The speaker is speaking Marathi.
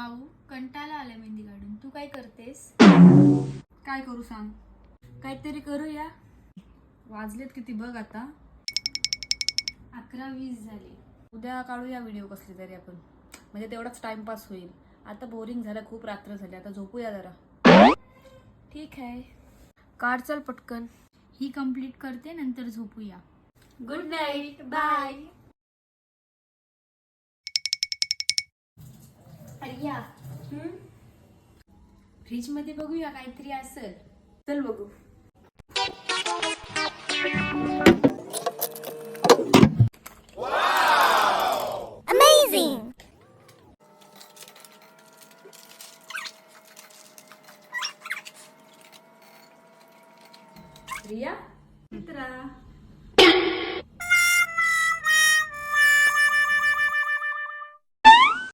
माऊ कंटाळा आला मेहंदी काढून. तू काय करतेस? काय करू सांग. काहीतरी करूया वाजलेत किती बघ आता. अकरा वीस झाले. उद्या काढूया व्हिडिओ कसली तरी आपण. म्हणजे तेवढाच टाइमपास होईल. आता बोरिंग झालं खूप रात्र झाली. आता झोपूया जरा. ठीक आहे. काढ चल पटकन. ही कंप्लीट करते नंतर झोपूया. Good night bye Ariya fridge मध्ये बघूया काहीतरी असेल. चल बघू. रिया मित्रा.